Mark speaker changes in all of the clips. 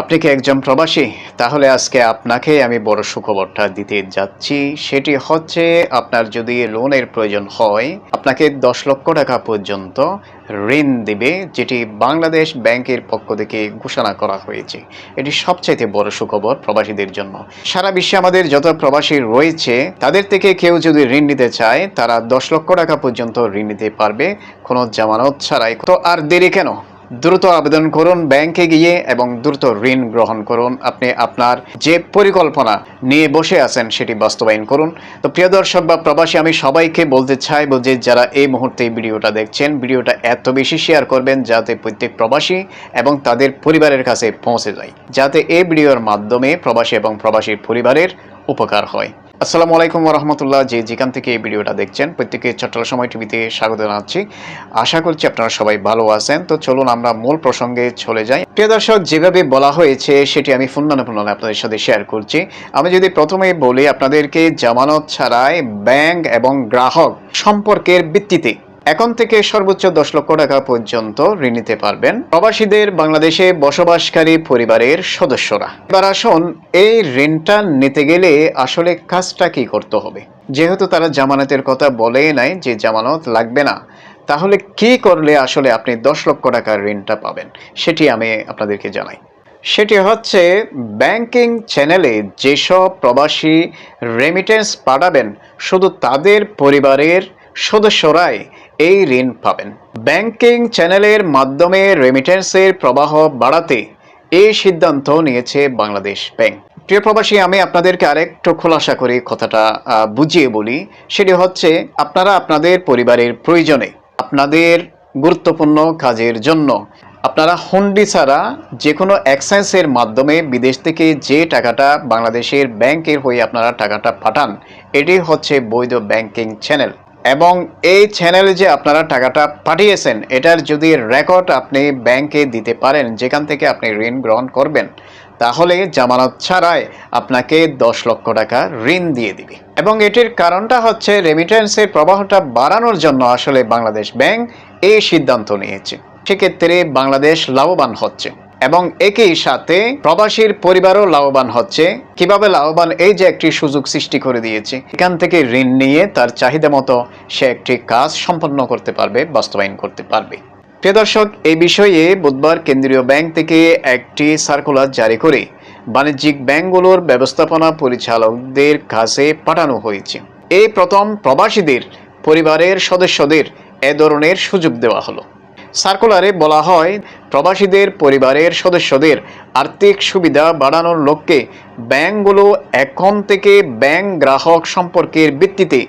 Speaker 1: আপনি কি একজন প্রবাসী? তাহলে আজকে আপনাকে আমি বড় সুখবরটা দিতে যাচ্ছি। সেটি হচ্ছে, আপনার যদি লোনের প্রয়োজন হয়, আপনাকে দশ লক্ষ টাকা পর্যন্ত ঋণ দিবে, যেটি বাংলাদেশ ব্যাংকের পক্ষ থেকে ঘোষণা করা হয়েছে। এটি সবচাইতে বড় সুখবর প্রবাসীদের জন্য। সারা বিশ্বে আমাদের যত প্রবাসী রয়েছে, তাদের থেকে কেউ যদি ঋণ নিতে চায়, তারা দশ লক্ষ টাকা পর্যন্ত ঋণ নিতে পারবে। কোনো জামানত ছাড়াই। তো আর দেরি কেন? দ্রুত আবেদন করুন ব্যাংকে গিয়ে এবং দ্রুত ঋণ গ্রহণ করুন। আপনি আপনার যে পরিকল্পনা নিয়ে বসে আছেন সেটি বাস্তবায়ন করুন। তো প্রিয় দর্শক বা প্রবাসী, আমি সবাইকে বলতে চাইব যে যারা এই মুহূর্তে এই ভিডিওটা দেখছেন, ভিডিওটা এত বেশি শেয়ার করবেন যাতে প্রত্যেক প্রবাসী এবং তাদের পরিবারের কাছে পৌঁছে যায়, যাতে এই ভিডিওর মাধ্যমে প্রবাসী এবং প্রবাসীর পরিবারের উপকার হয়। আসসালামু আলাইকুম রহমতুল্লাহ যে যেখান থেকে এই ভিডিওটা দেখছেন প্রত্যেকে চট্টল সময় টিভিতে স্বাগত জানাচ্ছি। আশা করছি আপনারা সবাই ভালো আছেন। তো চলুন আমরা মূল প্রসঙ্গে চলে যাই। প্রিয় দর্শক, যেভাবে বলা হয়েছে, সেটি আমি পুনরানুপুনরায় আপনাদের সাথে শেয়ার করছি। আমি যদি প্রথমেই বলি, আপনাদেরকে জামানত ছাড়াই ব্যাংক এবং গ্রাহক সম্পর্কের ভিত্তিতে এখন থেকে সর্বোচ্চ দশ লক্ষ টাকা পর্যন্ত ঋণ নিতে পারবেন প্রবাসীদের বাংলাদেশে বসবাসকারী পরিবারের সদস্যরা। এবার আসুন এই ঋণটা নিতে গেলে আসলে কাজটা কি করতে হবে। যেহেতু তারা জামানতের কথা বলে নাই যে জামানত লাগবে না, তাহলে কি করলে আসলে আপনি দশ লক্ষ টাকার ঋণটা পাবেন, সেটি আমি আপনাদেরকে জানাই। সেটি হচ্ছে ব্যাংকিং চ্যানেলে যেসব প্রবাসী রেমিটেন্স পাঠাবেন, শুধু তাদের পরিবারের সদস্যরাই এই ঋণ পাবেন। ব্যাংকিং চ্যানেলের মাধ্যমে রেমিটেন্সের প্রবাহ বাড়াতে এই সিদ্ধান্ত নিয়েছে বাংলাদেশ ব্যাংক। প্রিয় প্রবাসী, আমি আপনাদেরকে আরেকটু খোলাসা করে কথাটা বুঝিয়ে বলি। সেটি হচ্ছে, আপনারা আপনাদের পরিবারের প্রয়োজনে আপনাদের গুরুত্বপূর্ণ কাজের জন্য আপনারা হুন্ডি ছাড়া যে কোনো এক্সচেঞ্জের মাধ্যমে বিদেশ থেকে যে টাকাটা বাংলাদেশের ব্যাংকের হয়ে আপনারা টাকাটা পাঠান, এটি হচ্ছে বৈধ ব্যাংকিং চ্যানেল। এবং এই চ্যানেলে যে আপনারা টাকাটা পাঠিয়েছেন, এটার যদি রেকর্ড আপনি ব্যাংকে দিতে পারেন, যেখান থেকে আপনি ঋণ গ্রহণ করবেন, তাহলে জামানত ছাড়াই আপনাকে দশ লক্ষ টাকা ঋণ দিয়ে দিবে। এবং এটির কারণটা হচ্ছে রেমিটেন্সের প্রবাহটা বাড়ানোর জন্য আসলে বাংলাদেশ ব্যাংক এই সিদ্ধান্ত নিয়েছে। সেক্ষেত্রে বাংলাদেশ লাভবান হচ্ছে। এবং একই সাথে প্রবাসীর পরিবারও লাভবান হচ্ছে। কীভাবে লাভবান এই যে একটি সুযোগ সৃষ্টি করে দিয়েছে, এখান থেকে ঋণ নিয়ে তার চাহিদা মতো সে একটি কাজ সম্পন্ন করতে পারবে, বাস্তবায়ন করতে পারবে। প্রিয় দর্শক, এই বিষয়ে বুধবার কেন্দ্রীয় ব্যাংক থেকে একটি সার্কুলার জারি করে বাণিজ্যিক ব্যাংকগুলোর ব্যবস্থাপনা পরিচালকদের কাছে পাঠানো হয়েছে। এই প্রথম প্রবাসীদের, পরিবারের সদস্যদের এ ধরনের সুযোগ দেওয়া হলো। সার্কুলারে বলা হয় প্রবাসীদের, পরিবারের সদস্যদের আর্থিক সুবিধা বাড়ানোর লক্ষ্যে ব্যাংকগুলো এখন থেকে ব্যাংক গ্রাহক সম্পর্কের ভিত্তিতে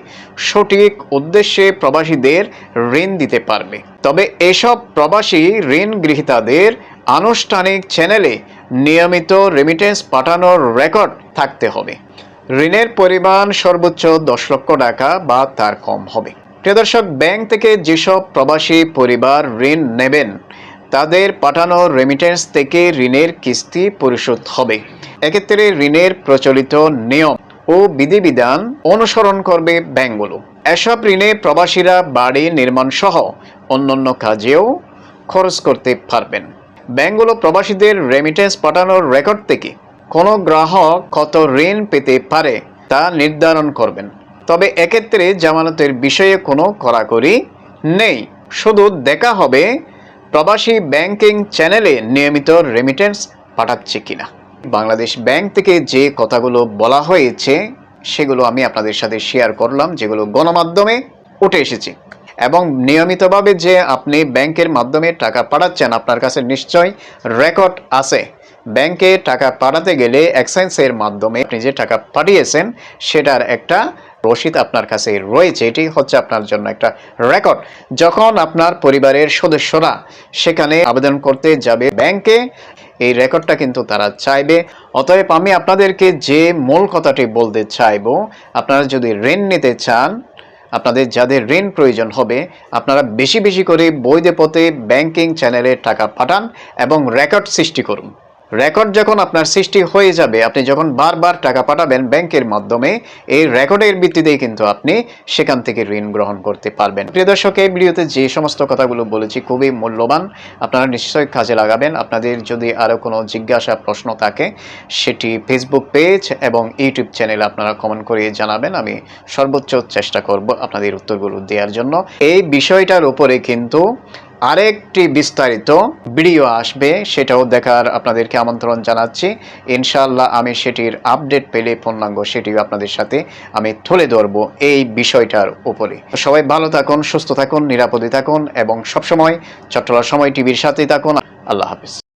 Speaker 1: সঠিক উদ্দেশ্যে প্রবাসীদের ঋণ দিতে পারবে। তবে এসব প্রবাসী ঋণ গৃহীতাদের আনুষ্ঠানিক চ্যানেলে নিয়মিত রেমিটেন্স পাঠানোর রেকর্ড থাকতে হবে। ঋণের পরিমাণ সর্বোচ্চ দশ লক্ষ টাকা বা তার কম হবে। প্রিয় দর্শক, ব্যাংক থেকে যেসব প্রবাসী পরিবার ঋণ নেবেন তাদের পাঠানো রেমিটেন্স থেকে ঋণের কিস্তি পরিশোধ হবে। এক্ষেত্রে ঋণের প্রচলিত নিয়ম ও বিধিবিধান অনুসরণ করবে ব্যাংকগুলো। এসব ঋণে প্রবাসীরা বাড়ি নির্মাণ সহ অন্যান্য কাজেও খরচ করতে পারবেন। ব্যাংকগুলো প্রবাসীদের রেমিটেন্স পাঠানোর রেকর্ড থেকে কোনো গ্রাহক কত ঋণ পেতে পারে তা নির্ধারণ করবেন। তবে এক্ষেত্রে জামানতের বিষয়ে কোনো কড়াকড়ি নেই। শুধু দেখা হবে প্রবাসী ব্যাংকিং চ্যানেলে নিয়মিত রেমিটেন্স পাঠাচ্ছে কিনা? বাংলাদেশ ব্যাংক থেকে যে কথাগুলো বলা হয়েছে, সেগুলো আমি আপনাদের সাথে শেয়ার করলাম, যেগুলো গণমাধ্যমে উঠে এসেছে। এবং নিয়মিতভাবে যে আপনি ব্যাংকের মাধ্যমে টাকা পাঠাচ্ছেন, আপনার কাছে নিশ্চয় রেকর্ড আছে। ব্যাংকে টাকা পাঠাতে গেলে এক্সচেঞ্জের মাধ্যমে আপনি যে টাকা পাঠিয়েছেন, সেটার একটা রসিদ আপনার কাছে রয়েছে। এটি হচ্ছে আপনার জন্য একটা রেকর্ড যখন আপনার পরিবারের সদস্যরা সেখানে আবেদন করতে যাবে ব্যাংকে, এই রেকর্ডটা কিন্তু তারা চাইবে। অতএব আমি আপনাদেরকে যে মূল কথাটি বলতে চাইব, আপনারা যদি ঋণ নিতে চান, আপনাদের যাদের ঋণ প্রয়োজন হবে, আপনারা বেশি বেশি করে বৈধ পথে ব্যাংকিং চ্যানেলে টাকা পাঠান এবং রেকর্ড সৃষ্টি করুন। রেকর্ড যখন আপনার সৃষ্টি হয়ে যাবে, আপনি যখন বারবার টাকা পাঠাবেন ব্যাংকের মাধ্যমে, এই রেকর্ডের ভিত্তিতেই কিন্তু আপনি সেখান থেকে ঋণ গ্রহণ করতে পারবেন। প্রিয় দর্শক, এই ভিডিওতে যে সমস্ত কথাগুলো বলেছি খুবই মূল্যবান। আপনারা নিশ্চয়ই কাজে লাগাবেন। আপনাদের যদি আরও কোনো জিজ্ঞাসা, প্রশ্ন থাকে, সেটি ফেসবুক পেজ এবং ইউটিউব চ্যানেলে আপনারা কমেন্ট করে জানাবেন। আমি সর্বোচ্চ চেষ্টা করব আপনাদের উত্তরগুলো দেওয়ার জন্য। এই বিষয়টার উপরে কিন্তু আরেকটি বিস্তারিত ভিডিও আসবে, সেটাও দেখার আপনাদেরকে আমন্ত্রণ জানাচ্ছি। ইনশাল্লাহ আমি সেটির আপডেট পেলে পূর্ণাঙ্গ সেটিও আপনাদের সাথে আমি তুলে ধরব এই বিষয়টার উপরে। সবাই ভালো থাকুন, সুস্থ থাকুন, নিরাপদে থাকুন এবং সবসময় চট্টলা সময় টিভির সাথেই থাকুন। আল্লাহ হাফিজ।